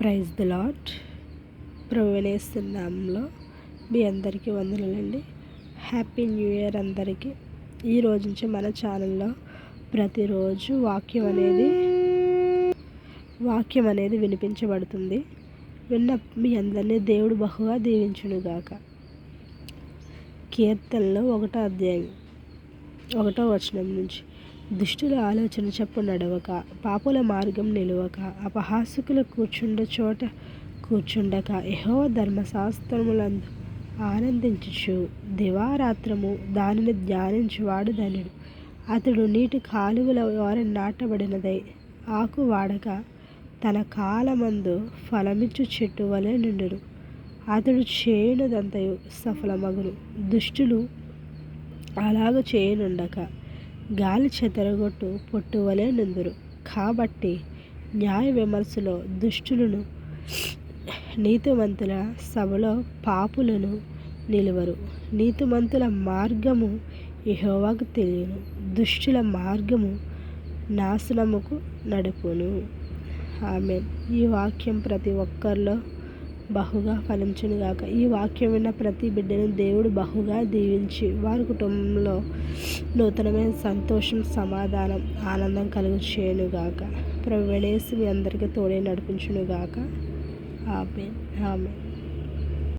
Praise the Lord ప్రవేశిస్తున్నాంలో మీ అందరికీ వందనాలండి. హ్యాపీ న్యూ ఇయర్ అందరికీ. ఈ రోజు నుంచి మన ఛానల్లో ప్రతిరోజు వాక్యం అనేది వాక్యం అనేది వినిపించబడుతుంది. విన్న మీ అందరినీ దేవుడు బహుగా దీవించునుగాక. కీర్తనలో ఒకటో అధ్యాయం ఒకటో వచనం నుంచి. దుష్టుల ఆలోచన చెప్పు నడవక పాపుల మార్గం నిలవక అపహాసుకులు కూర్చుండ చోట కూర్చుండక యహో ధర్మశాస్త్రములందు ఆనందించుచు దివారాత్రము దానిని ధ్యానించువాడు ధనుడు. అతడు నీటి కాలువల వారి నాటబడినదై ఆకు వాడక తన కాలమందు ఫలమిచ్చు చెట్టు వలె నిండును. అతడు చేయనుదంతయు సఫలమగును. దుష్టులు అలాగ చేయనుండక గాలి చెదరగొట్టు పొట్టువలే నుందురు. కాబట్టి న్యాయ విమర్శలో దుష్టులను నీతిమంతుల సభలో పాపులను నిలువరు. నీతిమంతుల మార్గము యహోవాకు తెలియను. దుష్టుల మార్గము నాశనముకు నడుపును. ఆమె ఈ వాక్యం ప్రతి ఒక్కరిలో బహుగా ఫలించునుగాక. ఈ వాక్యం విన్న ప్రతి బిడ్డను దేవుడు బహుగా దీవించి వారి కుటుంబంలో నూతనమైన సంతోషం సమాధానం ఆనందం కలుగు చేయనుగాక ప్రవేణేసి మీ అందరికీ తోడే నడిపించునుగాక. ఆమె ఆమె